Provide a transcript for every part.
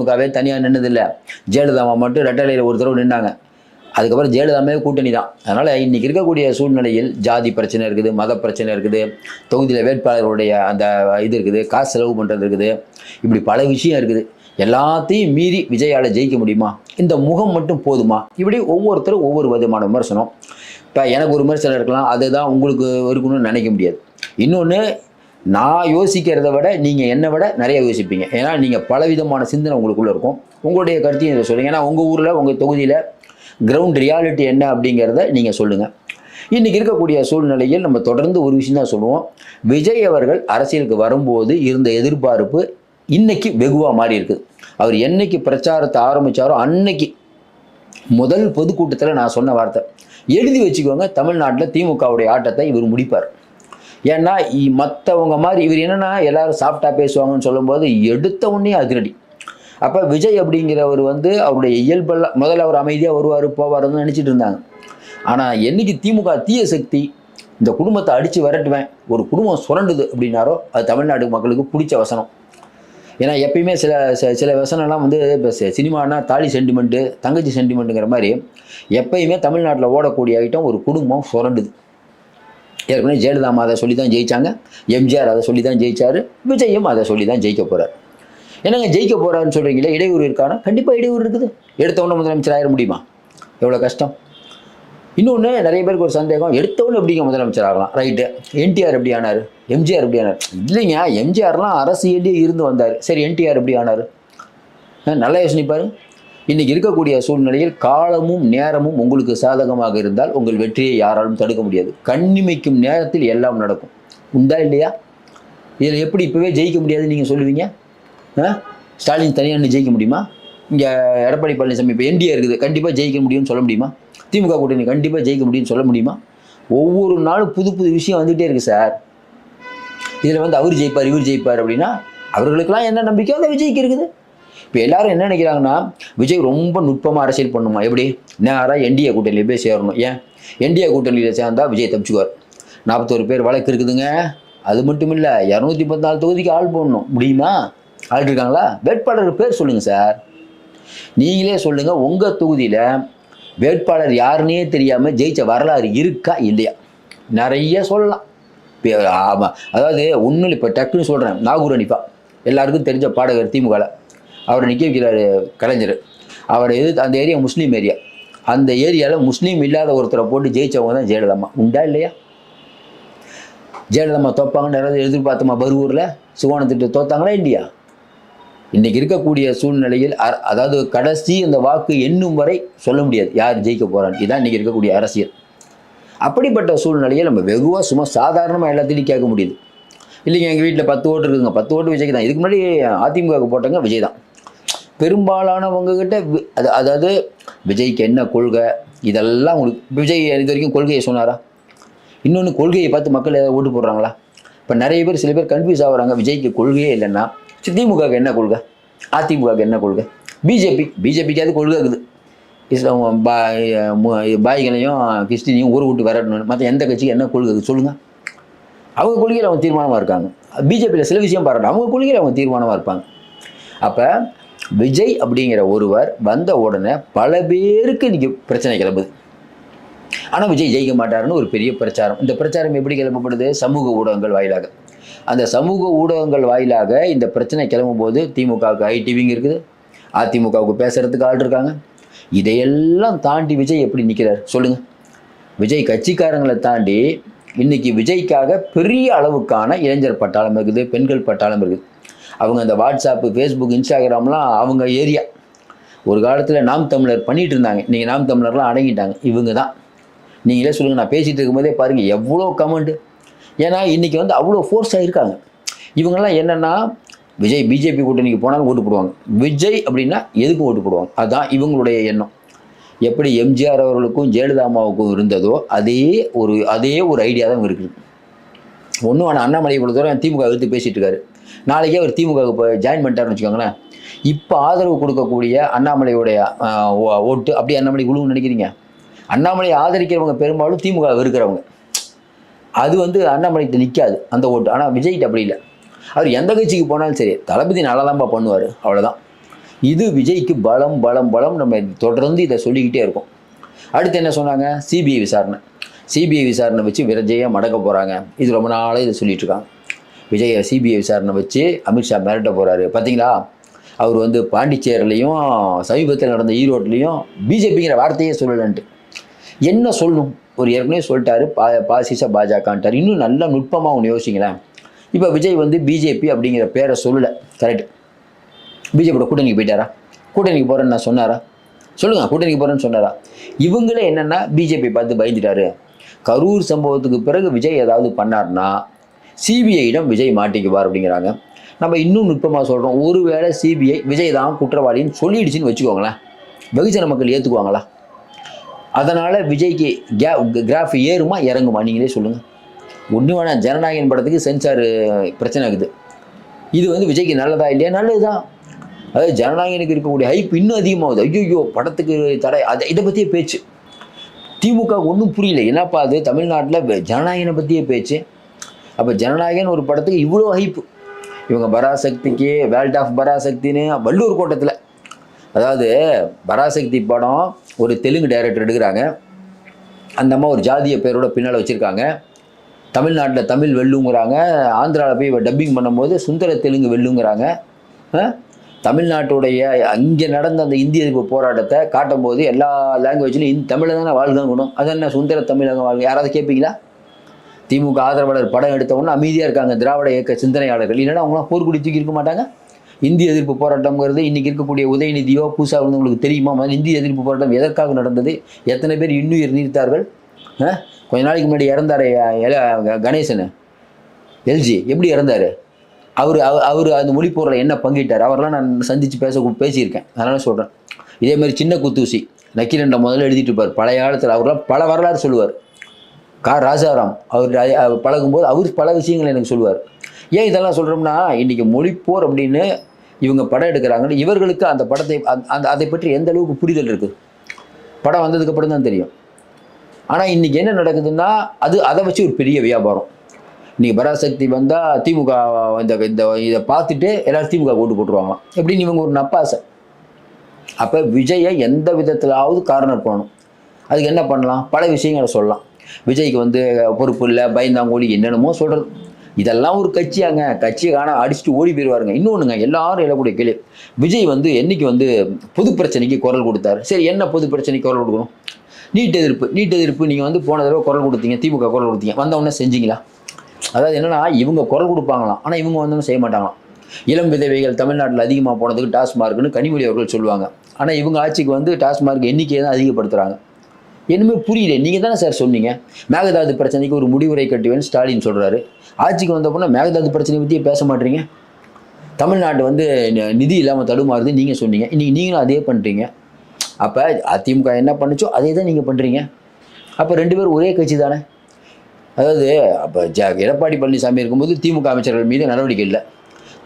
திமுகவே தனியாக நின்னதில்லை. ஜெயலலிதாமா மட்டும் ரெட்டலையில் ஒரு தடவை நின்னாங்க. அதுக்கப்புறம் ஜெயலலிதாமே கூட்டணி தான். அதனால் இன்றைக்கி இருக்கக்கூடிய சூழ்நிலையில் ஜாதி பிரச்சனை இருக்குது மத பிரச்சனை இருக்குது தொகுதியில் வேட்பாளர்களுடைய அந்த இது இருக்குது காசு செலவு பண்ணுறது இருக்குது. இப்படி பல விஷயம் இருக்குது. எல்லாத்தையும் மீறி விஜயால ஜெயிக்க முடியுமா? இந்த முகம் மட்டும் போதுமா? இப்படி ஒவ்வொருத்தரும் ஒவ்வொரு விதமான விமர்சனம். இப்போ எனக்கு ஒரு விமர்சனம் இருக்கலாம். அதுதான் உங்களுக்கு இருக்கணும்னு நினைக்க முடியாது. இன்னொன்று நான் யோசிக்கிறத விட நீங்கள் என்னை விட நிறைய யோசிப்பீங்க. ஏன்னா நீங்கள் பலவிதமான சிந்தனை உங்களுக்குள்ளே இருக்கும். உங்களுடைய கருத்தையும் இதை சொல்லுங்கள் ஏன்னா உங்கள் ஊரில் உங்கள் தொகுதியில் கிரவுண்ட் ரியாலிட்டி என்ன அப்படிங்கிறத நீங்கள் சொல்லுங்கள் இன்றைக்கி இருக்கக்கூடிய சூழ்நிலையில் நம்ம தொடர்ந்து ஒரு விஷயம் தான் சொல்லுவோம். விஜய் அவர்கள் அரசியலுக்கு வரும்போது இருந்த எதிர்பார்ப்பு இன்னைக்கு வெகுவாக மாறி இருக்குது அவர் என்னைக்கு பிரச்சாரத்தை ஆரம்பித்தாரோ அன்னைக்கு முதல் பொதுக்கூட்டத்தில் நான் சொன்ன வார்த்தை. எழுதி வச்சுக்கோங்க தமிழ்நாட்டில் திமுகவுடைய ஆட்டத்தை இவர் முடிப்பார். ஏன்னா மற்றவங்க மாதிரி இவர் என்னென்னா எல்லாரும் சாஃப்டாக பேசுவாங்கன்னு சொல்லும்போது எடுத்த உடனே அதிரடி. அப்போ விஜய் அப்படிங்கிறவர் வந்து அவருடைய இயல்பெல்லாம் முதல்ல அவர் அமைதியாக வருவார் போவார்னு நினச்சிட்டு இருந்தாங்க. ஆனால் என்னைக்கு திமுக தீய சக்தி இந்த குடும்பத்தை அடித்து விரட்டுவேன் ஒரு குடும்பம் சுரண்டுது அப்படின்னாரோ அது தமிழ்நாடு மக்களுக்கு பிடிச்ச வசனம். ஏன்னா எப்பயுமே சில சில- சில வசனம்லாம் வந்து இப்போ சினிமானா தாலி சென்டிமெண்ட்டு தங்கச்சி சென்டிமெண்ட்டுங்கிற மாதிரி எப்பயுமே தமிழ்நாட்டில் ஓடக்கூடிய ஐட்டம் ஒரு குடும்பம் சுரண்டுது. ஏற்கனவே ஜெயலலிதா அதை சொல்லி தான் ஜெயித்தாங்க எம்ஜிஆர் அதை சொல்லி தான் ஜெயித்தார் விஜயும் அதை சொல்லி தான் ஜெயிக்க போகிறார் என்னங்க ஜெயிக்க போகிறாருன்னு சொல்கிறீங்களே இடையூறு இருக்கானா? கண்டிப்பாக இடையூறு இருக்குது. எடுத்த முதலமைச்சர் ஆயிட முடியுமா? எவ்வளோ கஷ்டம். இன்னொன்று நிறைய பேருக்கு ஒரு சந்தேகம். எடுத்தவொடனே எப்படிங்க முதலமைச்சர் ஆகலாம்? ரைட்டு. என்டிஆர் எப்படி ஆனார்? எம்ஜிஆர் எப்படி ஆனார்? இல்லைங்க எம்ஜிஆர்லாம் அரசியலே இருந்து வந்தார். சரி என்டிஆர் எப்படி ஆனார்? நல்லா யோசனைப்பார். இன்னைக்கு இருக்கக்கூடிய சூழ்நிலையில் காலமும் நேரமும் உங்களுக்கு சாதகமாக இருந்தால் உங்கள் வெற்றியை யாராலும் தடுக்க முடியாது. கண்ணிமைக்கும் நேரத்தில் எல்லாம் நடக்கும். உண்டா இல்லையா? இதில் எப்படி இப்போவே ஜெயிக்க முடியாதுன்னு நீங்கள் சொல்லுவீங்க? ஆ? ஸ்டாலின் தனியாக ஜெயிக்க முடியுமா? இங்கே எடப்பாடி பழனிசாமி இப்போ என்டிஏ இருக்குது. கண்டிப்பாக ஜெயிக்க முடியும்னு சொல்ல முடியுமா? திமுக கூட்டணி கண்டிப்பாக ஜெயிக்க முடியும்னு சொல்ல முடியுமா? ஒவ்வொரு நாளும் புது புது விஷயம் வந்துகிட்டே இருக்குது சார். இதில் வந்து அவர் ஜெயிப்பார் இவர் ஜெயிப்பார் அப்படின்னா அவர்களுக்கெல்லாம் என்ன நம்பிக்கையோ அந்த விஜய்க்கு இருக்குது. இப்போ எல்லாரும் என்ன நினைக்கிறாங்கன்னா விஜய் ரொம்ப நுட்பமாக அரசியல் பண்ணுமா? எப்படி? நேராக என்டிஏ கூட்டணியில் போய் சேரணும். ஏன்? என்டிஏ கூட்டணியில் சேர்ந்தா விஜய் தப்பிச்சுக்குவார். நாற்பத்தோரு பேர் வழக்கு இருக்குதுங்க. அது மட்டும் இல்லை இரநூத்தி பத்தாறு தொகுதிக்கு ஆள் போடணும். முடியுமா? ஆள் இருக்காங்களா? வேட்பாளர் பேர் சொல்லுங்கள் சார். நீங்களே சொல்லுங்கள் உங்கள் தொகுதியில் வேட்பாளர் யாருன்னே தெரியாமல் ஜெயிச்ச வரலாறு இருக்கா இல்லையா? நிறைய சொல்லலாம். ஆமாம் அதாவது ஒன்றும் இப்போ டக்குன்னு சொல்கிறேன் நாகூர் அனிஃபா எல்லாருக்கும் தெரிஞ்ச பாடகர் திமுகவில் அவரை நிற்க வைக்கிறாரு கலைஞர். அவரை எதிர்த்து அந்த ஏரியா முஸ்லீம் ஏரியா. அந்த ஏரியாவில் முஸ்லீம் இல்லாத ஒருத்தரை போட்டு ஜெயிச்சவங்க தான் ஜெயலலிதா உண்டா இல்லையா? ஜெயலலிதம்மா தோப்பாங்கன்னு யாராவது எதிர்பார்த்தோமா பருவூரில்? சுகோணத்திட்டு தோத்தாங்களா இல்லையா? இன்னைக்கு இருக்கக்கூடிய சூழ்நிலையில் அ- அதாவது கடைசி அந்த வாக்கு எண்ணும் வரை சொல்ல முடியாது. யார் ஜெயிக்க போகிறான்னு இதுதான் இன்னைக்கு இருக்கக்கூடிய அரசியல். அப்படிப்பட்ட சூழ்நிலையை நம்ம வெகுவாக சும்மா சாதாரணமாக எல்லாத்தையும் கேட்க முடியுது. இல்லைங்க எங்கள் வீட்டில் பத்து ஓட்டு இருக்குங்க பத்து ஓட்டு விஜய்க்கு தான். இதுக்கு முன்னாடி அதிமுகவுக்கு போட்டவங்க விஜய் தான். பெரும்பாலானவங்க கிட்ட அதாவது விஜய்க்கு என்ன கொள்கை இதெல்லாம் உங்களுக்கு விஜய் இது வரைக்கும் கொள்கையை சொன்னாரா? இன்னொன்று கொள்கையை பார்த்து மக்கள் ஏதாவது ஓட்டு போடுறாங்களா? இப்போ நிறைய பேர் சில பேர் கன்ஃபியூஸ் ஆகுறாங்க விஜய்க்கு கொள்கையே இல்லைன்னா திமுகவுக்கு என்ன கொள்கை? அதிமுகவுக்கு என்ன கொள்கை? பிஜேபி பிஜேபிக்கு அது கொள்கை இருக்குது. இஸ்லாம் பாய் பாய்களையும் கிறிஸ்டினையும் ஊரை விட்டு விரட்டணும் மற்ற எந்த கட்சிக்கு என்ன கொள்கை இருக்குது சொல்லுங்கள் அவங்க கொள்கையில் அவங்க தீர்மானமாக இருக்காங்க. பிஜேபியில் சில விஷயம் பாருங்க அவங்க கொள்கையில் அவங்க தீர்மானமாக இருப்பாங்க. அப்போ விஜய் அப்படிங்கிற ஒருவர் வந்த உடனே பல பேருக்கு இன்றைக்கி பிரச்சனை கிளம்புது. ஆனால் விஜய் ஜெயிக்க மாட்டாருன்னு ஒரு பெரிய பிரச்சாரம். இந்த பிரச்சாரம் எப்படி கிளம்பப்படுது? சமூக ஊடகங்கள் வாயிலாக. அந்த சமூக ஊடகங்கள் வாயிலாக இந்த பிரச்சனை கிளம்பும் போது திமுகவுக்கு ஐடிவிங்க இருக்குது. அதிமுகவுக்கு பேசுகிறதுக்கு ஆள் இருக்காங்க. இதையெல்லாம் தாண்டி விஜய் எப்படி நிற்கிறார் சொல்லுங்கள் விஜய் கட்சிக்காரங்களை தாண்டி இன்னைக்கு விஜய்க்காக பெரிய அளவுக்கான இளைஞர் பட்டாளம் இருக்குது பெண்கள் பட்டாளம் இருக்குது. அவங்க அந்த வாட்ஸ்அப்பு ஃபேஸ்புக் இன்ஸ்டாகிராம்லாம் அவங்க ஏரியா. ஒரு காலத்தில் நாம் தமிழர் பண்ணிட்டு இருந்தாங்க இன்றைக்கி நாம் தமிழர்லாம் அடங்கிட்டாங்க. இவங்க தான் நீங்களே சொல்லுங்கள் நான் பேசிகிட்டு இருக்கும்போதே பாருங்கள் எவ்வளோ கமெண்ட் ஏன்னா இன்றைக்கி வந்து அவ்வளோ ஃபோர்ஸாக இருக்காங்க. இவங்கெல்லாம் என்னென்னா விஜய் பிஜேபி கூட்டணிக்கு போனாலும் ஓட்டு போடுவாங்க. விஜய் அப்படின்னா எதுக்கு ஓட்டு போடுவாங்க? அதுதான் இவங்களுடைய எண்ணம். எப்படி எம்ஜிஆர் அவர்களுக்கும் ஜெயலலிதா அம்மாவுக்கும் இருந்ததோ அதே ஒரு அதே ஒரு ஐடியா தான் இருக்குது ஒன்றும் ஆனால் அண்ணாமலை இவ்வளோ தூரம் திமுக எடுத்து பேசிகிட்டு இருக்காரு. நாளைக்கே அவர் திமுக இப்போ ஜாயின் பண்ணிட்டாருன்னு வச்சுக்கோங்களேன். இப்போ ஆதரவு கொடுக்கக்கூடிய அண்ணாமலையுடைய ஓ- ஓட்டு அப்படி அண்ணாமலை குழுன்னு நினைக்கிறீங்க? அண்ணாமலையை ஆதரிக்கிறவங்க பெரும்பாலும் திமுக இருக்கிறவங்க. அது வந்து அண்ணாமலைகிட்ட நிற்காது அந்த ஓட்டு. ஆனால் விஜய்கிட்ட அப்படி இல்லை. அவர் எந்த கட்சிக்கு போனாலும் சரி தளபதி நல்லா பண்ணுவார் அவ்வளோதான் இது விஜய்க்கு பலம் பலம் பலம். நம்ம தொடர்ந்து இதை சொல்லிக்கிட்டே இருக்கோம். அடுத்து என்ன சொன்னாங்க? சிபிஐ விசாரணை. சிபிஐ விசாரணை வச்சு விஜயை மடக்க போகிறாங்க இது ரொம்ப நாளாக இதை சொல்லிட்டு இருக்காங்க விஜயை சிபிஐ விசாரணை வச்சு அமித்ஷா மிரட்ட போகிறாரு பார்த்தீங்களா அவர் வந்து பாண்டிச்சேரிலையும் சமீபத்தில் நடந்த ஈரோட்லேயும் பிஜேபிங்கிற வார்த்தையே சொல்லலன்ட்டு. என்ன சொல்லணும் ஒரு ஏற்கனவே சொல்லிட்டாரு. பா பாசிச பாஜகன்ட்டார் இன்னும் நல்லா நுட்பமாக ஒன்று யோசிங்களேன். இப்போ விஜய் வந்து பிஜேபி அப்படிங்கிற பேரை சொல்லலை. கரெக்ட் பிஜேபியோட கூட்டணிக்கு போயிட்டாரா? கூட்டணிக்கு போகிறேன்னு நான் சொன்னாரா? சொல்லுங்கள் கூட்டணிக்கு போகிறேன்னு சொன்னாரா? இவங்களே என்னென்னா பிஜேபி பார்த்து பயந்துட்டாரு. கரூர் சம்பவத்துக்கு பிறகு விஜய் ஏதாவது பண்ணார்னா சிபிஐயிடம் விஜய் மாட்டிக்குவார் அப்படிங்கிறாங்க. நம்ம இன்னும் நுட்பமாக சொல்கிறோம் ஒருவேளை சிபிஐ விஜய் தான் குற்றவாளின்னு சொல்லிடுச்சுன்னு வச்சுக்கோங்களேன். வெகுஜன மக்கள் ஏற்றுக்குவாங்களா அதனால் விஜய்க்கு கே கிராஃப் ஏறுமா இறங்குமா? நீங்களே சொல்லுங்கள் ஒன்று வேணாம். ஜனநாயகன் படத்துக்கு சென்சார் பிரச்சனை இருக்குது. இது வந்து விஜய்க்கு நல்லதா இல்லையா? நல்லது தான் அதாவது ஜனநாயகனுக்கு இருக்கக்கூடிய ஹைப் இன்னும் அதிகமாகுது. ஐயோ படத்துக்கு தடை. அதை இதை பற்றியே பேச்சு. திமுக ஒன்றும் புரியல. என்னப்பா அது? தமிழ்நாட்டில் ஜனநாயகனை பற்றியே பேச்சு. அப்போ ஜனநாயகன் ஒரு படத்துக்கு இவ்வளோ ஹைப்பு இவங்க பராசக்திக்கு வேல்ட் ஆஃப் பராசக்தின்னு வள்ளூர் கோட்டத்தில். அதாவது பராசக்தி படம் ஒரு தெலுங்கு டைரக்டர் எடுக்கிறாங்க. அந்த அம்மா ஒரு ஜாதிய பேரோட பின்னால் வச்சுருக்காங்க. தமிழ்நாட்டில் தமிழ் வெல்லுங்கிறாங்க. ஆந்திராவில் போய் டப்பிங் பண்ணும்போது சுந்தர தெலுங்கு வெல்லுங்கிறாங்க. தமிழ்நாட்டுடைய அங்கே நடந்த அந்த இந்திய எதிர்ப்பு போராட்டத்தை காட்டும்போது எல்லா லாங்குவேஜ்லையும் இந்த தமிழை தானே வாழ்க்கணும் அது என்ன சுந்தர தமிழக வாழ்க? யாராவது கேட்பீங்களா திமுக ஆதரவாளர் படம் எடுத்த அமைதியாக இருக்காங்க திராவிட இயக்க சிந்தனையாளர்கள். இல்லைன்னா அவங்களாம் போர்க்குடி தூக்கி இருக்க மாட்டாங்க? இந்திய எதிர்ப்பு போராட்டம்ங்கிறது இன்றைக்கி இருக்கக்கூடிய உதயநிதியோ பூசா வந்து உங்களுக்கு தெரியுமா? இந்திய எதிர்ப்பு போராட்டம் எதற்காக நடந்தது? எத்தனை பேர் இன்னுயிர் நீர்த்தார்கள் ஆ? கொஞ்ச நாளைக்கு முன்னாடி இறந்தாரு கணேசன். எல்ஜி எப்படி இறந்தாரு? அவர் அவர் அந்த மொழி போரில் என்ன பங்கிட்டார்? அவரெல்லாம் நான் சந்தித்து பேச பேசியிருக்கேன். அதனால சொல்கிறேன் இதே மாதிரி சின்ன குத்தூசி நக்கீரண்ட முதல்ல எழுதிட்டு இருப்பார். பழைய காலத்தில் அவர்லாம் பல வரலாறு சொல்லுவார். கா. ராஜாராம் அவர் பழகும்போது அவர் பல விஷயங்கள் எனக்கு சொல்லுவார். ஏன் இதெல்லாம் சொல்கிறோம்னா இன்றைக்கி மொழிப்போர் அப்படின்னு இவங்க படம் எடுக்கிறாங்கன்னு இவர்களுக்கு அந்த படத்தை அந்த- அந்த அதை பற்றி எந்த அளவுக்கு புரிதல் இருக்குது படம் வந்ததுக்கப்புறம் தான் தெரியும். ஆனால் இன்றைக்கி என்ன நடக்குதுன்னா அது அதை வச்சு ஒரு பெரிய வியாபாரம். நீங்கள் பராசக்தி வந்தால் திமுக இந்த இந்த இதை பார்த்துட்டு எல்லாரும் திமுக ஓட்டு போட்டுருவாங்களாம் எப்படின்னு இவங்க ஒரு நப்பாசை. அப்போ விஜயை எந்த விதத்திலாவது கார்னர் பண்ணணும். அதுக்கு என்ன பண்ணலாம்? பல விஷயங்களை சொல்லலாம். விஜய்க்கு வந்து பொறுப்பு இல்லை பயந்தாங்கோலி என்னென்னமோ சொல்கிறது இதெல்லாம் ஒரு கட்சியாங்க. கட்சியை காண அடிச்சுட்டு ஓடி போயிடுவாருங்க இன்னொன்றுங்க எல்லாரும் எழக்கூடிய கேள்வி. விஜய் வந்து என்னைக்கு வந்து பொது பிரச்சனைக்கு குரல் கொடுத்தாரு? சரி என்ன பொது பிரச்சனைக்கு குரல் கொடுக்கணும்? நீட் எதிர்ப்பு. நீட் எதிர்ப்பு நீங்கள் வந்து போன தடவை குரல் கொடுத்தீங்க திமுக குரல் கொடுத்தீங்க. வந்தவொடனே செஞ்சீங்களா? அதாவது என்னன்னா இவங்க குரல் கொடுப்பாங்களாம். ஆனால் இவங்க வந்து செய்ய மாட்டாங்களாம் இளம் விதவைகள் தமிழ்நாட்டில் அதிகமாக போனதுக்கு டாஸ்மார்க்னு கனிமொழி அவர்கள் சொல்லுவாங்க. ஆனால் இவங்க ஆட்சிக்கு வந்து டாஸ்மார்க் எண்ணிக்கையை தான் அதிகப்படுத்துகிறாங்க என்னமே புரியல. நீங்கள் தானே சார் சொன்னீங்க. மேகதாது பிரச்சனைக்கு ஒரு முடிவுரை கட்டுவேன்னு ஸ்டாலின் சொல்கிறாரு ஆட்சிக்கு வந்தப்போனா மேகதாது பிரச்சனை பற்றியே பேச மாட்டீங்க? தமிழ்நாட்டு வந்து நிதி இல்லாமல் தடுமாறுது நீங்கள் சொன்னீங்க. இன்றைக்கி நீங்களும் அதே பண்ணுறீங்க அப்போ அதிமுக என்ன பண்ணுச்சோ அதே தான் நீங்கள் பண்ணுறீங்க அப்போ ரெண்டு பேரும் ஒரே கட்சி தானே? அதாவது அப்போ ஜ எடப்பாடி பழனிசாமி இருக்கும்போது திமுக அமைச்சர்கள் மீது நடவடிக்கை இல்லை.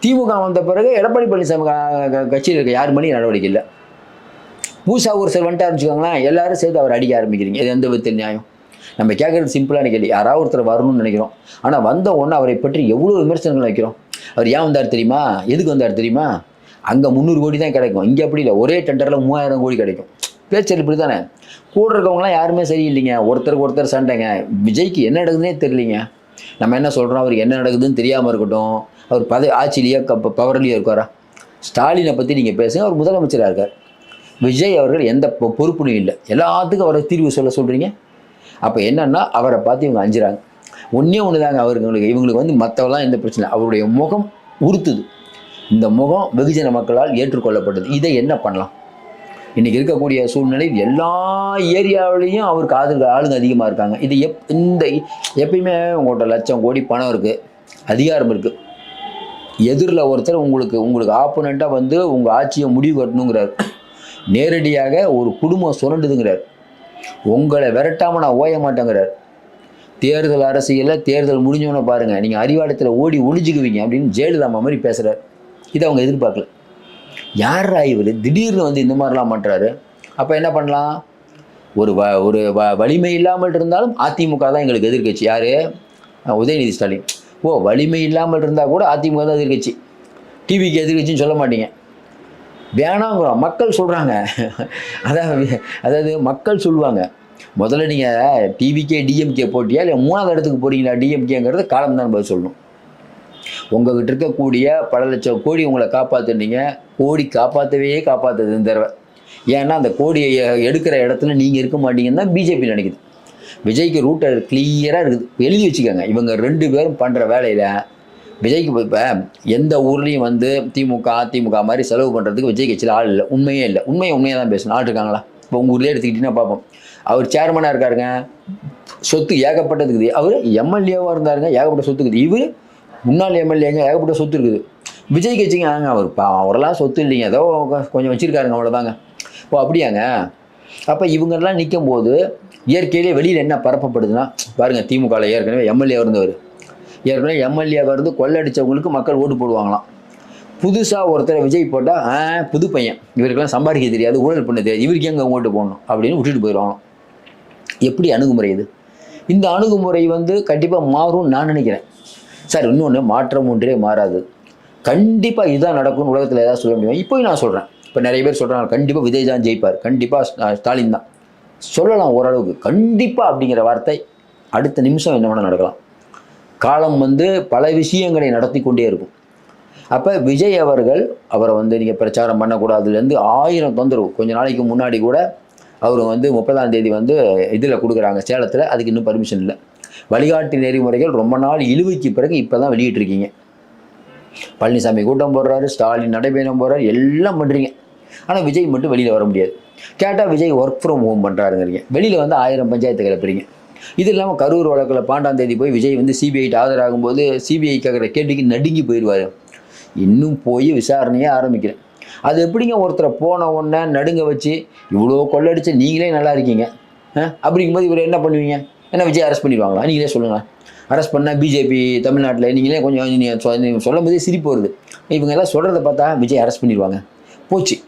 திமுக வந்த பிறகு எடப்பாடி பழனிசாமி க- கட்சியில் இருக்க யார் மணி நடவடிக்கை இல்லை. பூசா ஒரு சில வந்துட்டாருன்னு வச்சுக்கோங்களேன் எல்லாரும் சேர்த்து அவர் அடிக்க ஆரம்பிக்கிறீங்க. இது எந்த விதத்தில் நியாயம்? நம்ம கேட்குறது சிம்பிளான கேள்வி. யாராவது ஒருத்தர் வரணும்னு நினைக்கிறோம். ஆனால் வந்த உடனே அவரை பற்றி எவ்வளோ விமர்சனங்கள் வைக்கிறோம்? அவர் ஏன் வந்தார் தெரியுமா? எதுக்கு வந்தார் தெரியுமா? அங்கே முந்நூறு கோடி தான் கிடைக்கும். இங்கே அப்படி இல்லை. ஒரே டெண்டரில் மூவாயிரம் கோடி கிடைக்கும். பேச்சல் இப்படி தானே கூட இருக்கவங்களாம் யாருமே சரியில்லைங்க. ஒருத்தருக்கு ஒருத்தர் சண்டைங்க. விஜய்க்கு என்ன நடக்குதுன்னே தெரியலிங்க. நம்ம என்ன சொல்கிறோம் அவருக்கு என்ன நடக்குதுன்னு தெரியாமல் இருக்கட்டும். அவர் பத ஆட்சியிலேயே க பவர்லேயே இருக்காரா? ஸ்டாலினை பற்றி நீங்கள் பேசுங்க. அவர் முதலமைச்சராக இருக்கார். விஜய் அவர்கள் எந்த பொ- பொறுப்புலையும் இல்லை. எல்லாத்துக்கும் அவரை தீர்வு சொல்ல சொல்கிறீங்க அப்போ என்னன்னா அவரை பார்த்து இவங்க அஞ்சுறாங்க. ஒன்றே ஒன்று தாங்க அவர்களுக்கு இவங்களுக்கு வந்து மற்றவெல்லாம் எந்த பிரச்சனை அவருடைய முகம் உறுத்துது. இந்த முகம் வெகுஜன மக்களால் ஏற்றுக்கொள்ளப்பட்டது. இதை என்ன பண்ணலாம்? இன்றைக்கி இருக்கக்கூடிய சூழ்நிலையில் எல்லா ஏரியாவிலையும் அவருக்கு ஆதரவு ஆளுங்க அதிகமாக இருக்காங்க. இது எப் இந்த எப்பயுமே உங்கள்கிட்ட லட்சம் கோடி பணம் இருக்குது அதிகாரம் இருக்குது எதிரில் ஒருத்தர் உங்களுக்கு உங்களுக்கு ஆப்போனண்ட்டாக வந்து உங்கள் ஆட்சியை முடிவு கட்டணுங்கிறார். நேரடியாக ஒரு குடும்பம் சுரண்டுதுங்கிறார். உங்களை விரட்டாமல் நான் ஓய மாட்டேங்கிறார். தேர்தல் அரசியலில் தேர்தல் முடிஞ்சவொன்னே பாருங்கள் நீங்கள் அறிவாளத்தில் ஓடி ஒழிஞ்சுக்குவீங்க அப்படின்னு ஜெயலலிதா மாதிரி பேசுகிறார் இதை அவங்க எதிர்பார்க்கல. யாரா இவர்? திடீர்னு வந்து இந்த மாதிரிலாம் பண்ணுறாரு அப்போ என்ன பண்ணலாம்? ஒரு வ ஒரு வ வலிமை இல்லாமல் இருந்தாலும் அதிமுக தான் எங்களுக்கு எதிர்க்கட்சி. யார்? உதயநிதி ஸ்டாலின். ஓ வலிமை இல்லாமல் இருந்தால் கூட அதிமுக தான் எதிர்க்கட்சி. டிவிக்கு எதிர்க்கட்சின்னு சொல்ல மாட்டீங்க. வேணாங்கிறோம். மக்கள் சொல்கிறாங்க அதாவது அதாவது மக்கள் சொல்லுவாங்க. முதல்ல நீங்கள் டிவிகே டிஎம்கே போட்டியா? இல்லை மூணாவது இடத்துக்கு போறீங்களா டிஎம்கேங்கிறது காலம் தான் பதில் சொல்லணும். உங்ககிட்ட இருக்கக்கூடிய பல லட்சம் கோடி உங்களை காப்பாற்றுனீங்க கோடி காப்பாற்றவே காப்பாற்றுது இந்த தடவை. ஏன்னா அந்த கோடியை எடுக்கிற இடத்துல நீங்கள் இருக்க மாட்டீங்கன்னு தான் பிஜேபி நினைக்குது. விஜய்க்கு ரூட்டை கிளியராக இருக்குது. எழுதி வச்சுக்கோங்க. இவங்க ரெண்டு பேரும் பண்ணுற வேலையில் விஜய்க்கு இப்போ எந்த ஊர்லேயும் வந்து திமுக அதிமுக மாதிரி செலவு பண்ணுறதுக்கு விஜய் கட்சியில் ஆள் இல்லை. உண்மையே இல்லை. உண்மையை உண்மையாக தான் பேசணும். ஆள் இருக்காங்களா? இப்போ உங்கள் ஊர்லேயே எடுத்துக்கிட்டிங்கன்னா பார்ப்போம். அவர் சேர்மனாக இருக்காருங்க. சொத்து ஏகப்பட்டது இருக்குது அவர் எம்எல்ஏவாக இருந்தாருங்க. ஏகப்பட்ட சொத்து இருக்குது இவர் முன்னாள் எம்எல்ஏங்க ஏகப்பட்ட சொத்து இருக்குது. விஜய் கட்சிங்க ஆங்க அவர் பா அவரெல்லாம் சொத்து இல்லைங்க. ஏதோ கொஞ்சம் வச்சுருக்காருங்க அவ்வளோதாங்க ஓ அப்படியாங்க? அப்போ இவங்கெல்லாம் நிற்கும் போது இயற்கையிலே வெளியில் என்ன பரப்பப்படுதுன்னா பாருங்கள் திமுகவில் ஏற்கனவே எம்எல்ஏ இருந்தவர். ஏற்கனவே எம்எல்ஏ வந்து கொள்ளடிச்சவங்களுக்கு மக்கள் ஓட்டு போடுவாங்களாம். புதுசாக ஒருத்தர் விஜய் போட்டால் ஆ புது பையன். இவருக்கெல்லாம் சம்பாதிக்க தெரியாது ஊழல் பண்ண தெரியாது இவருக்கு எங்கே ஓட்டு போடணும்? அப்படின்னு விட்டுட்டு போயிடுவாங்களாம். எப்படி அணுகுமுறை இது? இந்த அணுகுமுறை வந்து கண்டிப்பாக மாறும்னு நான் நினைக்கிறேன். சார் இன்னொன்று மாற்றம் ஒன்றே மாறாது. கண்டிப்பாக இதுதான் நடக்கும்னு உலகத்தில் ஏதாவது சொல்ல முடியும்? இப்போயும் நான் சொல்கிறேன் இப்போ நிறைய பேர் சொல்கிறாங்க கண்டிப்பாக விஜய் தான் ஜெயிப்பார். கண்டிப்பாக ஸ்டாலின் தான். சொல்லலாம் ஓரளவுக்கு. கண்டிப்பாக அப்படிங்கிற வார்த்தை அடுத்த நிமிஷம் என்ன வேணால் நடக்கலாம். காலம் வந்து பல விஷயங்களை நடத்தி கொண்டே இருக்கும். அப்போ விஜய் அவர்கள் அவரை வந்து நீங்கள் பிரச்சாரம் பண்ணக்கூடாதுலேருந்து ஆயிரம் தொந்தரவு. கொஞ்ச நாளைக்கு முன்னாடி கூட அவர் வந்து முப்பதாம் தேதி வந்து இதில் கொடுக்குறாங்க சேலத்தில். அதுக்கு இன்னும் பர்மிஷன் இல்லை. வழிகாட்டு நெறிமுறைகள் ரொம்ப நாள் இழுவைக்கு பிறகு இப்போ தான் வெளியிட்டிருக்கீங்க. பழனிசாமி கூட்டம் போடுறாரு ஸ்டாலின் நடைபயணம் போடுறாரு எல்லாம் பண்ணுறீங்க ஆனால் விஜய் மட்டும் வெளியில் வர முடியாது. கேட்டால் விஜய் ஒர்க் ஃப்ரம் ஹோம் பண்ணுறாருங்கிறீங்க வெளியில் வந்து ஆயிரம் பஞ்சாயத்து கிளப்புறீங்க இது இல்லாமல் கரூர் வழக்கில் பாண்டாம் தேதி போய் விஜய் வந்து சிபிஐட்டு ஆஜராகும்போது சிபிஐ கேட்குற கேள்விக்கு நடுங்கி போயிடுவார் இன்னும் போய் விசாரணையே ஆரம்பிக்கிறேன் அது எப்படிங்க ஒருத்தரை போன உடனே நடுங்க வச்சு இவ்வளோ கொள்ளடிச்சு நீங்களே நல்லா இருக்கீங்க அப்படிங்கும்போது இவர் என்ன பண்ணுவீங்க? என்ன விஜய் அரெஸ்ட் பண்ணிடுவாங்களா? நீங்களே சொல்லுங்கள் அரெஸ்ட் பண்ணால் பிஜேபி தமிழ்நாட்டில் நீங்களே கொஞ்சம் நீங்கள் சொ- சொல்லும் போதே சிரிப்பு வருது. இவங்க எல்லாம் சொல்கிறத பார்த்தா விஜய் அரெஸ்ட் பண்ணிடுவாங்க. போச்சு.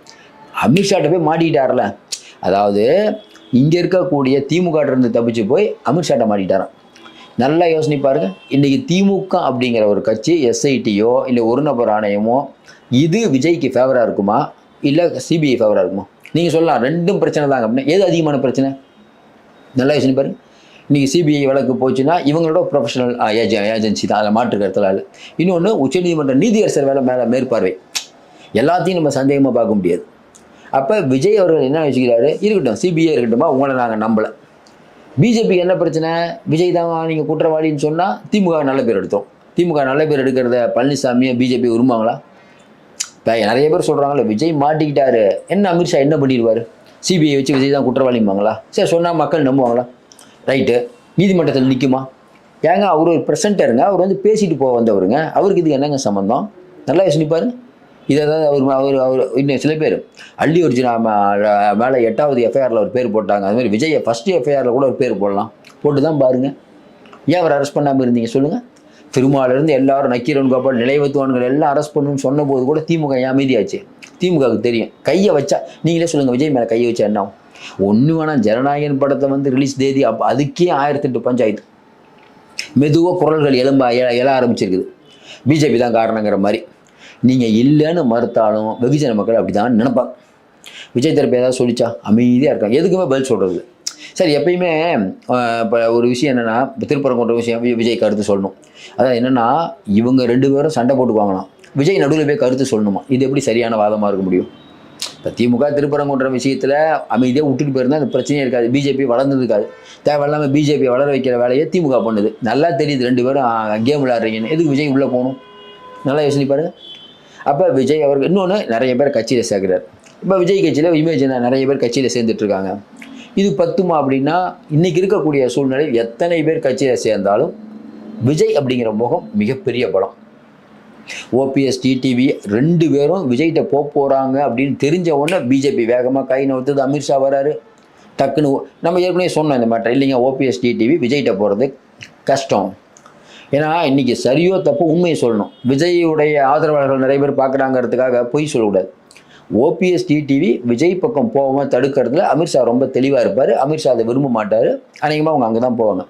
அமித்ஷாட்ட போய் மாட்டிக்கிட்டார்ல. அதாவது இங்கே இருக்கக்கூடிய திமுக இருந்து தப்பிச்சு போய் அமித்ஷாட்ட மாட்டிக்கிட்டாரான் நல்லா யோசனை பாருங்க. இன்றைக்கி திமுக அப்படிங்கிற ஒரு கட்சி எஸ்ஐடியோ இல்லை ஒரு நபர் ஆணையமோ இது விஜய்க்கு ஃபேவராக இருக்குமா? இல்லை சிபிஐ ஃபேவராக இருக்குமா? நீங்கள் சொல்லலாம். ரெண்டும் பிரச்சனை தாங்க. அப்படின்னா எது அதிகமான பிரச்சனை? நல்லா யோசனை பாருங்கள் இன்றைக்கி சிபிஐ வழக்கு போச்சுன்னா இவங்களோட ப்ரொஃபஷனல் ஏஜெ ஏஜென்சி தான். அதில் மாற்று கருத்தில் இல்லை. இன்னொன்று உச்சநீதிமன்ற நீதியரசர் வேலை மேலே மேற்பார்வை. எல்லாத்தையும் நம்ம சந்தேகமாக பார்க்க முடியாது. அப்போ விஜய் அவர்கள் என்ன வச்சுக்கிறாரு இருக்கட்டும் சிபிஐ இருக்கட்டுமா? உங்களை நாங்கள் நம்பலை. பிஜேபிக்கு என்ன பிரச்சனை? விஜய் தான் நீங்கள் குற்றவாளின்னு சொன்னால் திமுக நல்ல பேர் எடுத்தோம். திமுக நல்ல பேர் எடுக்கிறத பழனிசாமியை பிஜேபி விரும்புவாங்களா இப்போ நிறைய பேர் சொல்கிறாங்களே விஜய் மாட்டிக்கிட்டாரு. என்ன அமித்ஷா என்ன பண்ணிடுவார்? சிபிஐ வச்சு விஜய் தான் குற்றவாளிம்பாங்களா? சரி சொன்னால் மக்கள் நம்புவாங்களா? ரைட்டு நீதிமன்றத்தில் நிற்குமா ஏங்க அவர் ஒரு ப்ரெசென்டருங்க அவர் வந்து பேசிட்டு போக வந்தவருங்க. அவருக்கு இதுக்கு என்னங்க சம்மந்தம் நல்லா யோசனை இதை தான் அவர் அவர் அவர் இன்னும் சில பேர். அள்ளி ஒரிஜினா மேலே எட்டாவது எஃப்ஐஆரில் ஒரு பேர் போட்டாங்க. அதுமாதிரி விஜயை ஃபஸ்ட்டு எஃப்ஐஆரில் கூட ஒரு பேர் போடலாம். போட்டு தான் பாருங்கள் ஏன் அவர் அரெஸ்ட் பண்ணாமல் இருந்தீங்க? சொல்லுங்கள் திருமாலிருந்து எல்லாரும் நக்கீரன் கோபால் நிலைவத்துவான்கள் எல்லாம் அரெஸ்ட் பண்ணணும்னு சொன்னபோது கூட திமுக ஏன் அமைதியாச்சு? திமுகவுக்கு தெரியும். கையை வச்சா நீங்களே சொல்லுங்கள் விஜய் மேலே கையை வச்சா என்ன ஆகும்? ஒன்று வேணாம் ஜனநாயகன் படத்தை வந்து ரிலீஸ் தேதி அப்போ அதுக்கே ஆயிரத்தெட்டு பஞ்சாயத்து. மெதுவாக குரல்கள் எலும்ப எழ ஆரம்பிச்சிருக்குது. பிஜேபி தான் காரணங்கிற மாதிரி. நீங்கள் இல்லைன்னு மறுத்தாலும் வெகுஜன மக்கள் அப்படி தான் நினைப்பாங்க. விஜய் தரப்பு ஏதாவது சொல்லிச்சா? அமைதியாக இருக்காங்க. எதுக்குமே பதில் சொல்கிறது சரி எப்பயுமே இப்போ ஒரு விஷயம் என்னென்னா இப்போ திருப்பரங்குன்ற விஷயம் விஜய் கருத்து சொல்லணும். அதான் என்னென்னா இவங்க ரெண்டு பேரும் சண்டை போட்டுக்குவாங்களாம். விஜய் நடுவில் போய் கருத்து சொல்லணுமா? இது எப்படி சரியான வாதமாக இருக்க முடியும்? இப்போ திமுக திருப்பரங்குன்ற விஷயத்தில் அமைதியாக விட்டுட்டு போயிருந்தால் அந்த பிரச்சனையே இருக்காது. பிஜேபி வளர்ந்துருக்காது தேவையில்லாமல் பிஜேபி வளர வைக்கிற வேலையை திமுக பண்ணுது. நல்லா தெரியுது ரெண்டு பேரும் கேம் விளையாடுறீங்கன்னு. எதுக்கு விஜய் உள்ளே போகணும்? நல்லா யோசனை அப்போ விஜய் அவருக்கு இன்னொன்று நிறைய பேர் கட்சியில் சேர்க்குறார். இப்போ விஜய் கட்சியில் இமேஜ் என்ன? நிறைய பேர் கட்சியில் சேர்ந்துட்டுருக்காங்க இது பத்துமா அப்படின்னா இன்றைக்கி இருக்கக்கூடிய சூழ்நிலையில் எத்தனை பேர் கட்சியில் சேர்ந்தாலும் விஜய் அப்படிங்கிற முகம் மிகப்பெரிய பலம். ஓபிஎஸ் டிடிவி ரெண்டு பேரும் விஜய்கிட்ட போக போகிறாங்க அப்படின்னு தெரிஞ்ச உடனே பிஜேபி வேகமாக கை நவுத்துது. அமித்ஷா வராரு. டக்குன்னு நம்ம ஏற்கனவே சொன்னோம் இந்த மேட்டர் இல்லைங்க ஓபிஎஸ் டிடிவி விஜய்கிட்ட போகிறது கஷ்டம். ஏன்னா இன்றைக்கி சரியோ தப்போ உண்மையை சொல்லணும். விஜயுடைய ஆதரவாளர்கள் நிறைய பேர் பார்க்குறாங்கிறதுக்காக பொய் சொல்லக்கூடாது. ஓபிஎஸ் டிடிவி விஜய் பக்கம் போகாமல் தடுக்கிறதுல அமித்ஷா ரொம்ப தெளிவாக இருப்பார். அமித்ஷா அதை விரும்ப மாட்டார். அநேகமாக அவங்க அங்கே தான் போவாங்க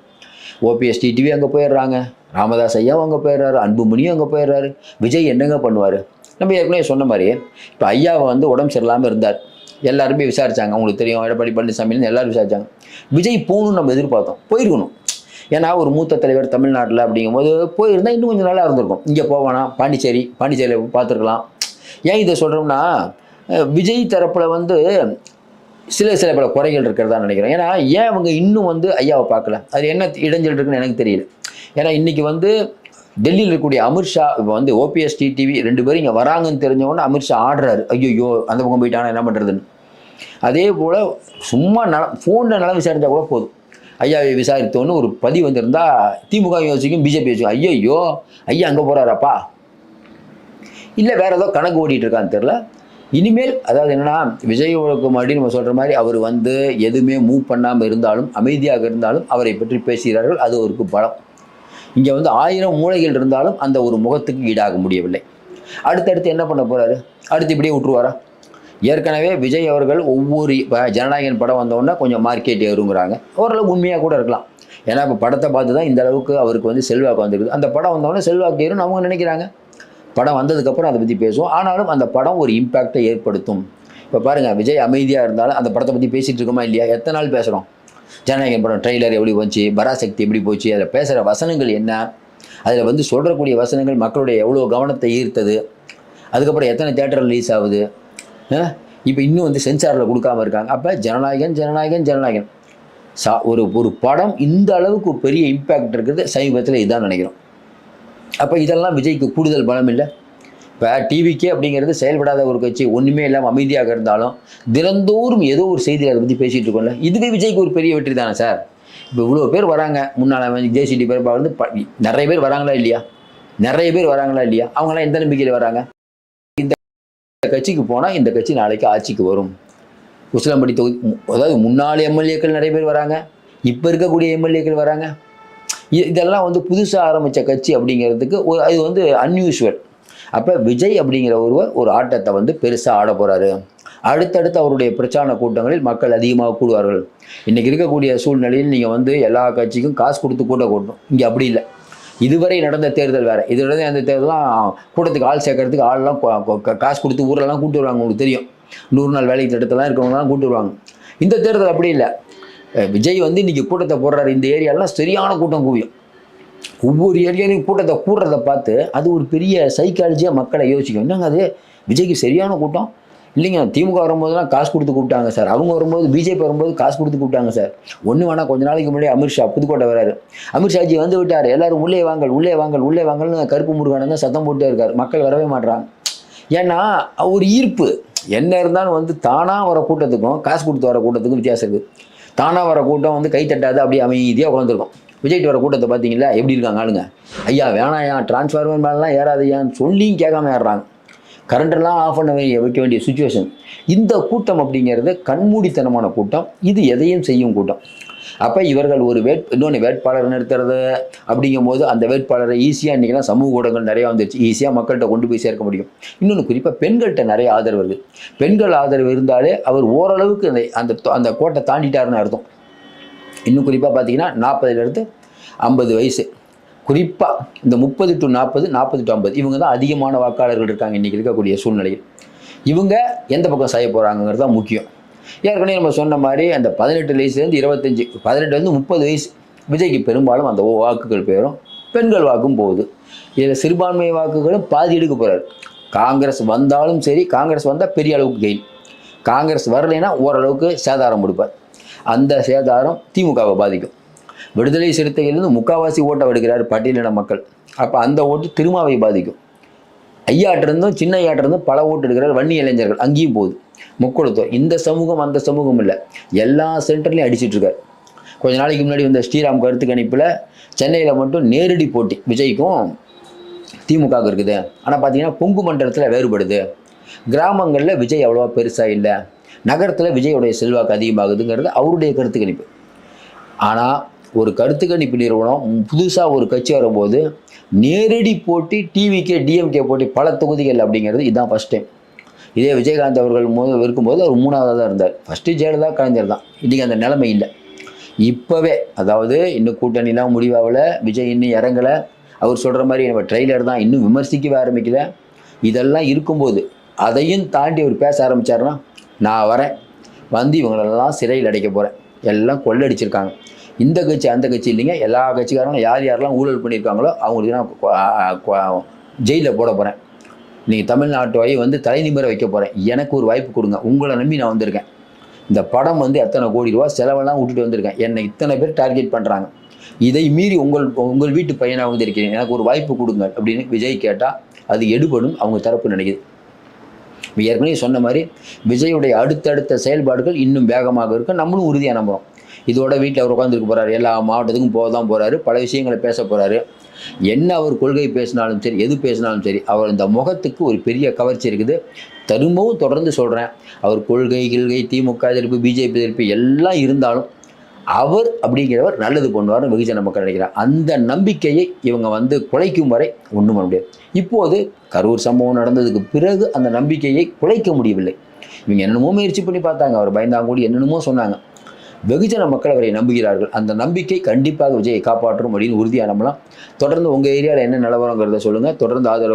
ஓபிஎஸ் டிடிவி அங்கே போயிடுறாங்க. ராமதாஸ் ஐயாவும் அங்கே போயிடுறாரு அன்புமணியும் அங்கே போயிடுறாரு. விஜய் என்னங்க பண்ணுவார்? நம்ம ஏற்கனவே சொன்ன மாதிரி இப்போ ஐயாவை வந்து உடம்பு சரியில்லாமல் இருந்தார். எல்லாருமே விசாரித்தாங்க அவங்களுக்கு தெரியும் எடப்பாடி பழனிசாமின்னு எல்லாரும் விசாரித்தாங்க விஜய் போகணும்னு நம்ம எதிர்பார்த்தோம் போயிருக்கணும். ஏன்னா ஒரு மூத்த தலைவர் தமிழ்நாட்டில் அப்படிங்கும்போது போயிருந்தால் இன்னும் கொஞ்சம் நல்லா இருந்திருக்கும். இங்கே போவானா? பாண்டிச்சேரி பாண்டிச்சேரியில் பார்த்துருக்கலாம். ஏன் இதை சொல்கிறோம்னா விஜய் தரப்பில் வந்து சில சில பல குறைகள் இருக்கிறதா நினைக்கிறேன். ஏன்னா ஏன் அவங்க இன்னும் வந்து ஐயாவை பார்க்கல? அது என்ன இடைஞ்சல் இருக்குன்னு எனக்கு தெரியல. ஏன்னா இன்றைக்கி வந்து டெல்லியில் இருக்கக்கூடிய அமித்ஷா இப்போ வந்து ஓபிஎஸ் டிவி ரெண்டு பேரும் இங்கே வராங்கன்னு தெரிஞ்சவொன்னே அமித்ஷா ஆடுறாரு. ஐயோ அந்த பக்கம் போயிட்டானா என்ன பண்ணுறதுன்னு அதே போல் சும்மா நல ஃபோனில் நலம் விசாரித்தா கூட போதும். ஐயாவை விசாரித்தோன்னு ஒரு பதிவு வந்திருந்தா திமுக யோசிக்கும் பிஜேபி யோசிக்கும். ஐயோ ஐயா அங்கே போகிறாராப்பா இல்லை வேற ஏதோ கணக்கு ஓடிட்டு இருக்கான்னு தெரில இனிமேல் அதாவது என்னன்னா விஜயோக்கு மறுபடியும் நம்ம சொல்கிற மாதிரி அவர் வந்து எதுவுமே மூவ் பண்ணாமல் இருந்தாலும் அமைதியாக இருந்தாலும் அவரை பற்றி பேசுகிறார்கள். அது அவருக்கு பலம். இங்கே வந்து ஆயிரம் மூளைகள் இருந்தாலும் அந்த ஒரு முகத்துக்கு ஈடாக முடியவில்லை. அடுத்தடுத்து என்ன பண்ண போகிறாரு அடுத்து இப்படியே விட்டுருவாரா? ஏற்கனவே விஜய் அவர்கள் ஒவ்வொரு இப்போ ஜனநாயகன் படம் வந்தோடனே கொஞ்சம் மார்க்கெட் ஏறுங்கிறாங்க. ஓரளவு உண்மையாக கூட இருக்கலாம். ஏன்னா இப்போ படத்தை பார்த்து தான் இந்த அளவுக்கு அவருக்கு வந்து செல்வாக்கு வந்திருக்குது. அந்த படம் வந்தோடனே செல்வாக்கு ஏறும்னு அவங்க நினைக்கிறாங்க. படம் வந்ததுக்கப்புறம் அதை பற்றி பேசுவோம். ஆனாலும் அந்த படம் ஒரு இம்பேக்டை ஏற்படுத்தும். இப்போ பாருங்கள் விஜய் அமைதியாக இருந்தாலும் அந்த படத்தை பற்றி பேசிகிட்டு இருக்கோமா இல்லையா? எத்தனை நாள் பேசுகிறோம் ஜனநாயகன் படம் ட்ரெய்லர் எப்படி போச்சு பராசக்தி எப்படி போச்சு அதில் பேசுகிற வசனங்கள் என்ன அதில் வந்து சொல்கிறக்கூடிய வசனங்கள் மக்களுடைய எவ்வளோ கவனத்தை ஈர்த்தது அதுக்கப்புறம் எத்தனை தேட்டர் ரிலீஸ் ஆகுது இப்போ இன்னும் வந்து சென்சாரில் கொடுக்காம இருக்காங்க. அப்போ ஜனநாயகன் ஜனநாயகன் ஜனநாயகன் சா ஒரு ஒரு படம் இந்த அளவுக்கு பெரிய இம்பேக்ட் இருக்குது சமீபத்தில் இதான் நினைக்கிறோம். அப்போ இதெல்லாம் விஜய்க்கு கூடுதல் பலம் இல்லை? இப்போ டிவிக்கே அப்படிங்கிறது செயல்படாத ஒரு கட்சி ஒன்றுமே இல்லாமல் அமைதியாக இருந்தாலும் தினந்தோறும் ஏதோ ஒரு செய்தி அதை பற்றி பேசிகிட்டு இருக்கோம்ல. இதுவே விஜய்க்கு ஒரு பெரிய வெற்றி தானே சார்? இப்போ இவ்வளோ பேர் வராங்க. முன்னால் ஜேசிடி பேர் வந்து ப- நிறைய பேர் வராங்களா இல்லையா? நிறைய பேர் வராங்களா இல்லையா? அவங்களாம் எந்த நம்பிக்கையில் வராங்க? இந்த கட்சிக்கு போனால் இந்த கட்சி நாளைக்கு ஆட்சிக்கு வரும். உசிலம்பட்டி தொகுதி அதாவது முன்னாள் எம்எல்ஏக்கள் நிறைய பேர் வராங்க. இப்போ இருக்கக்கூடிய எம்எல்ஏக்கள் வராங்க. இதெல்லாம் வந்து புதுசாக ஆரம்பித்த கட்சி அப்படிங்கிறதுக்கு ஒரு அது வந்து அன்யூஷுவல் அப்போ விஜய் அப்படிங்கிற ஒருவர் ஒரு ஆட்டத்தை வந்து பெருசாக ஆட போகிறாரு அடுத்தடுத்து அவருடைய பிரச்சார கூட்டங்களில் மக்கள் அதிகமாக கூடுவார்கள். இன்றைக்கி இருக்கக்கூடிய சூழ்நிலையில் நீங்கள் வந்து எல்லா கட்சிக்கும் காசு கொடுத்து கூட்டம் கூட்டணும். இங்கே அப்படி இல்லை. இதுவரை நடந்த தேர்தல் வேறு. இது நடந்த அந்த தேர்தலாம் கூட்டத்துக்கு ஆள் சேர்க்கறதுக்கு ஆள்லாம் காசு கொடுத்து ஊரெல்லாம் கூப்பிட்டு வருவாங்க உங்களுக்கு தெரியும். நூறு நாள் வேலைக்கு திட்டத்தெல்லாம் இருக்கிறவங்களாம் கூப்பிட்டு வருவாங்க. இந்த தேர்தல் அப்படி இல்லை. விஜய் வந்து இன்றைக்கி கூட்டத்தை போடுறாரு. இந்த ஏரியாலாம் சரியான கூட்டம் குவியும். ஒவ்வொரு ஏரியாலையும் கூட்டத்தை கூடுறத பார்த்து அது ஒரு பெரிய சைக்காலஜியாக மக்களை யோசிக்கும். என்னங்க அது? விஜய்க்கு சரியான கூட்டம்? இல்லைங்க திமுக வரும்போதெல்லாம் காசு கொடுத்து கூப்பிட்டாங்க சார். அவங்க வரும்போது பிஜேபி வரும்போது காசு கொடுத்து கூப்பிட்டாங்க சார். ஒன்று வேணா கொஞ்ச நாளைக்கு முன்னாடி அமித்ஷா புதுக்கோட்டை வராரு. அமித்ஷாஜி வந்து விட்டார். எல்லாரும் உள்ளே வாங்கல் உள்ளே வாங்கல் உள்ளே வாங்கல்னு கருப்பு முருகன் தான் சத்தம் போட்டே இருக்கார். மக்கள் வரவே மாட்டுறாங்க ஏன்னா ஒரு ஈர்ப்பு. என்ன இருந்தாலும் வந்து தானாக வர கூட்டத்துக்கும் காசு கொடுத்து வர கூட்டத்துக்கும் வித்தியாசம் இருக்குது தானாக வர கூட்டம் வந்து கை தட்டாது அப்படியே அமைதியாக உட்காந்துருக்கும் விஜய்கிட்ட வர கூட்டத்தை பார்த்தீங்களா? எப்படி இருக்காங்க ஆளுங்க? ஐயா வேணாயா டிரான்ஸ்ஃபார்மர் மேலாம் ஏறாதையான்னு சொல்லியும் கேட்காம ஏறுறாங்க. கரண்டெல்லாம் ஆஃப் பண்ண வேண்டிய வைக்க வேண்டிய சுச்சுவேஷன் இந்த கூட்டம் அப்படிங்கிறது கண்மூடித்தனமான கூட்டம். இது எதையும் செய்யும் கூட்டம். அப்போ இவர்கள் ஒரு வேட் இன்னொன்று வேட்பாளர் நிறுத்துறது அப்படிங்கும்போது அந்த வேட்பாளரை ஈஸியாக இன்றைக்கெல்லாம் சமூக ஊடகங்கள் நிறையா வந்துருச்சு. ஈஸியாக மக்கள்கிட்ட கொண்டு போய் சேர்க்க முடியும். இன்னொன்று குறிப்பாக பெண்கள்கிட்ட நிறைய ஆதரவு இருக்குது பெண்கள் ஆதரவு இருந்தாலே அவர் ஓரளவுக்கு அந்த அந்த அந்த கோட்டை தாண்டிட்டாருன்னு அர்த்தம். இன்னும் குறிப்பாக பார்த்தீங்கன்னா நாற்பதுலேருந்து ஐம்பது வயசு. குறிப்பாக இந்த முப்பது டு நாற்பது நாற்பது டு ஐம்பது இவங்க தான் அதிகமான வாக்காளர்கள் இருக்காங்க இன்றைக்கி இருக்கக்கூடிய சூழ்நிலையில். இவங்க எந்த பக்கம் செய்ய போகிறாங்கிறது தான் முக்கியம். ஏற்கனவே நம்ம சொன்ன மாதிரி அந்த பதினெட்டு வயசுலேருந்து இருபத்தஞ்சி பதினெட்டுலேருந்து முப்பது வயசு விஜய்க்கு பெரும்பாலும் அந்த வாக்குகள் பேரும் பெண்கள் வாக்கும் போகுது. இதில் சிறுபான்மை வாக்குகளும் பாதி எடுக்க போகிறார் காங்கிரஸ் வந்தாலும் சரி காங்கிரஸ் வந்தால் பெரிய அளவுக்கு கெயின் காங்கிரஸ் வரலைன்னா ஓரளவுக்கு சேதாரம் கொடுப்பார். அந்த சேதாரம் திமுகவை பாதிக்கும். விடுதலை சிறுத்தையிலிருந்து முக்காவாசி ஓட்டை எடுக்கிறார் பட்டியலின மக்கள். அப்போ அந்த ஓட்டு திருமாவை பாதிக்கும். ஐயாட்டிருந்தும் சின்ன ஐயாட்டிருந்தும் பல ஓட்டு எடுக்கிறார் வன்னி இளைஞர்கள். அங்கேயும் போகுது. முக்குளத்தோர். இந்த சமூகம் அந்த சமூகம் இல்லை. எல்லா சென்டர்லையும் அடிச்சிட்டு இருக்காரு. கொஞ்ச நாளைக்கு முன்னாடி வந்த ஸ்ரீராம் கருத்து கணிப்பில் சென்னையில் மட்டும் நேரடி போட்டி விஜய்க்கும் திமுகவுக்கு இருக்குது. ஆனால் பார்த்தீங்கன்னா கொங்கு மண்டலத்தில் வேறுபடுது. கிராமங்களில் விஜய் அவ்வளோவா பெருசாக இல்லை. நகரத்தில் விஜயோடைய செல்வாக்கு அதிகமாகுதுங்கிறது அவருடைய கருத்து கணிப்பு. ஆனால் ஒரு கருத்து கணிப்பு நிறுவனம் புதுசாக ஒரு கட்சி வரும்போது நேரடி போட்டி டிவிகே டிஎம்கே போட்டி பல தொகுதிகள் அப்படிங்கிறது இதுதான் ஃபஸ்ட் டைம் இதே விஜயகாந்த் அவர்கள் போது இருக்கும்போது அவர் மூணாவதாக தான் இருந்தார். ஃபஸ்ட்டு ஜெயலலிதா கலைஞர் தான். இன்றைக்கி அந்த நிலைமை இல்லை. இப்போவே அதாவது இன்னும் கூட்டணிலாம் முடிவாகல விஜய் இன்னும் இறங்கலை. அவர் சொல்கிற மாதிரி நம்ம ட்ரெய்லர் தான் இன்னும் விமர்சிக்கவே ஆரம்பிக்கல. இதெல்லாம் இருக்கும்போது அதையும் தாண்டி அவர் பேச ஆரம்பிச்சாருன்னா நான் வரேன். வந்து இவங்களெல்லாம் சிறையில் அடைக்க போகிறேன் எல்லாம் கொள்ளடிச்சிருக்காங்க. இந்த கட்சி அந்த கட்சி இல்லைங்க. எல்லா கட்சிக்காரங்களும் யார் யாரெல்லாம் ஊழல் பண்ணியிருக்காங்களோ அவங்களுக்கு நான் ஜெயிலில் போட போகிறேன் நீங்கள் தமிழ்நாட்டு வாயை வந்து தலை நிமிர வைக்க போகிறேன் எனக்கு ஒரு வாய்ப்பு கொடுங்க. உங்களை நம்பி நான் வந்திருக்கேன். இந்த படம் வந்து எத்தனை கோடி ரூபா செலவெல்லாம் விட்டுட்டு வந்திருக்கேன். என்னை இத்தனை பேர் டார்கெட் பண்ணுறாங்க இதை மீறி உங்கள் உங்கள் வீட்டு பையனாக வந்திருக்கிறேன். எனக்கு ஒரு வாய்ப்பு கொடுங்க அப்படின்னு விஜய் கேட்டால் அது எடுபடும். அவங்க தரப்பு நினைக்குது. ஏற்கனவே சொன்ன மாதிரி விஜயுடைய அடுத்தடுத்த செயல்பாடுகள் இன்னும் வேகமாக இருக்கும் நம்மளும் உறுதியாக நம்புகிறோம் இதோட வீட்டில் அவர் உட்காந்துருக்க போகிறாரு எல்லா மாவட்டத்துக்கும் போக தான் போகிறாரு பல விஷயங்களை பேச போகிறாரு என்ன அவர் கொள்கை பேசினாலும் சரி எது பேசினாலும் சரி அவர் இந்த முகத்துக்கு ஒரு பெரிய கவர்ச்சி இருக்குது. திரும்பவும் தொடர்ந்து சொல்கிறேன் அவர் கொள்கை கிள்கை திமுக எதிர்ப்பு பிஜேபி எதிர்ப்பு எல்லாம் இருந்தாலும் அவர் அப்படிங்கிறவர் நல்லது பண்ணுவார்னு வெகுஜன மக்கள் நினைக்கிறார். அந்த நம்பிக்கையை இவங்க வந்து குலைக்கும் வரை ஒன்றும் பண்ண முடியாது. இப்போது கரூர் சம்பவம் நடந்ததுக்கு பிறகு அந்த நம்பிக்கையை குலைக்க முடியவில்லை. இவங்க என்னென்னமோ முயற்சி பண்ணி பார்த்தாங்க. அவர் பயந்தாங்கூடி என்னென்னமோ சொன்னாங்க. வெகுஜன மக்கள் அவரை நம்புகிறார்கள். அந்த நம்பிக்கை கண்டிப்பாக விஜயை காப்பாற்றும் அப்படின்னு உறுதியாக நம்பலாம். தொடர்ந்து உங்கள் ஏரியாவில் என்ன நிலவரங்கிறத சொல்லுங்கள் தொடர்ந்து ஆதரவு